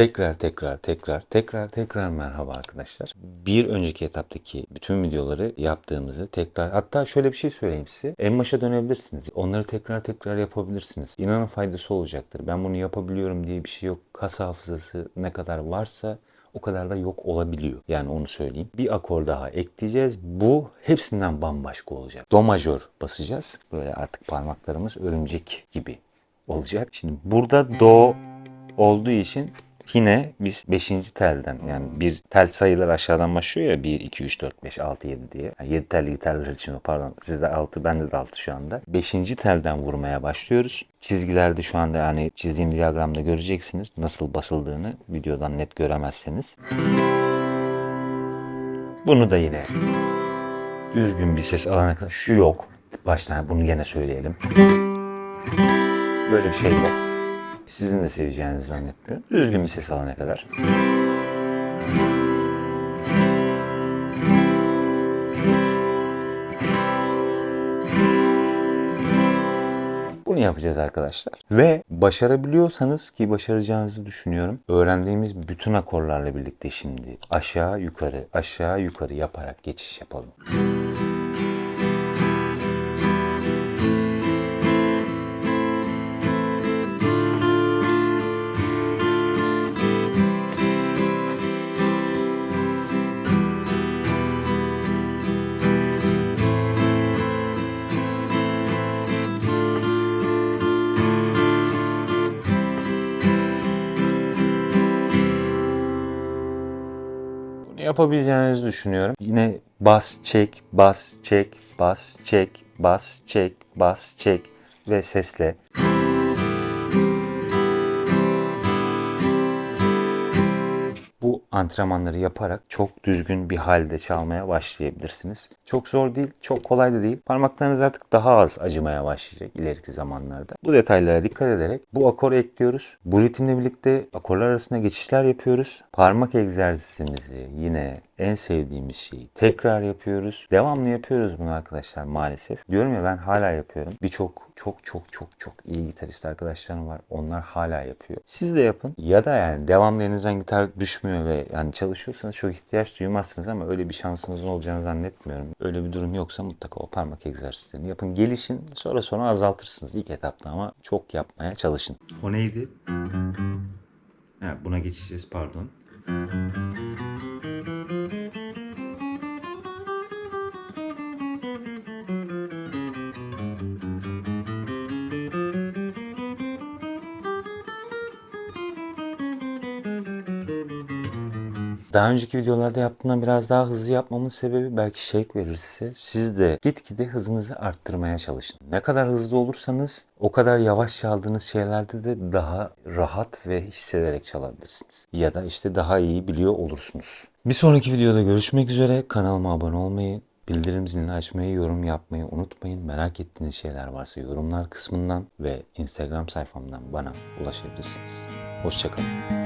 Tekrar tekrar tekrar tekrar tekrar merhaba arkadaşlar. Bir önceki etaptaki bütün videoları yaptığımızı tekrar hatta şöyle bir şey söyleyeyim size. En başa dönebilirsiniz. Onları tekrar tekrar yapabilirsiniz. İnanın faydası olacaktır. Ben bunu yapabiliyorum diye bir şey yok. Kas hafızası ne kadar varsa o kadar da yok olabiliyor. Yani onu söyleyeyim. Bir akor daha ekleyeceğiz. Bu hepsinden bambaşka olacak. Do majör basacağız. Böyle artık parmaklarımız örümcek gibi olacak. Şimdi burada do olduğu için yine biz 5. telden yani bir tel sayılar aşağıdan başlıyor ya 1, 2, 3, 4, 5, 6, 7 diye. Yani 7 telli gitarlar için o pardon sizde 6 bende de 6 şu anda. 5. telden vurmaya başlıyoruz. Çizgilerde şu anda yani çizdiğim diyagramda göreceksiniz nasıl basıldığını videodan net göremezseniz. Bunu da yine düzgün bir ses alana kadar şu yok. Baştan bunu gene söyleyelim. Böyle bir şey yok. Sizin de seveceğinizi zannetmiyorum. Düzgün bir ses alana kadar. Bunu yapacağız arkadaşlar. Ve başarabiliyorsanız ki başaracağınızı düşünüyorum. Öğrendiğimiz bütün akorlarla birlikte şimdi aşağı yukarı aşağı yukarı yaparak geçiş yapalım. Bunu yapabileceğinizi düşünüyorum. Yine bas, çek, bas, çek, bas, çek, bas, çek, bas, çek ve sesle. Antrenmanları yaparak çok düzgün bir halde çalmaya başlayabilirsiniz. Çok zor değil, çok kolay da değil. Parmaklarınız artık daha az acımaya başlayacak ileriki zamanlarda. Bu detaylara dikkat ederek bu akoru ekliyoruz. Bu ritimle birlikte akorlar arasında geçişler yapıyoruz. Parmak egzersizimizi yine en sevdiğimiz şeyi tekrar yapıyoruz. Devamlı yapıyoruz bunu arkadaşlar maalesef. Diyorum ya ben hala yapıyorum. Birçok çok çok çok çok iyi gitarist arkadaşlarım var. Onlar hala yapıyor. Siz de yapın. Ya da yani devamlı elinizden gitar düşmüyor ve yani çalışıyorsanız çok ihtiyaç duymazsınız ama öyle bir şansınızın olacağını zannetmiyorum. Öyle bir durum yoksa mutlaka o parmak egzersizlerini yapın. Gelişin. Sonra sonra azaltırsınız ilk etapta ama çok yapmaya çalışın. O neydi? Ha, buna geçeceğiz pardon. Daha önceki videolarda yaptığımdan biraz daha hızlı yapmamın sebebi belki şevk verir size. Siz de gitgide hızınızı arttırmaya çalışın. Ne kadar hızlı olursanız o kadar yavaş çaldığınız şeylerde de daha rahat ve hissederek çalabilirsiniz. Ya da işte daha iyi biliyor olursunuz. Bir sonraki videoda görüşmek üzere. Kanalıma abone olmayı, bildirim zilini açmayı, yorum yapmayı unutmayın. Merak ettiğiniz şeyler varsa yorumlar kısmından ve Instagram sayfamdan bana ulaşabilirsiniz. Hoşçakalın.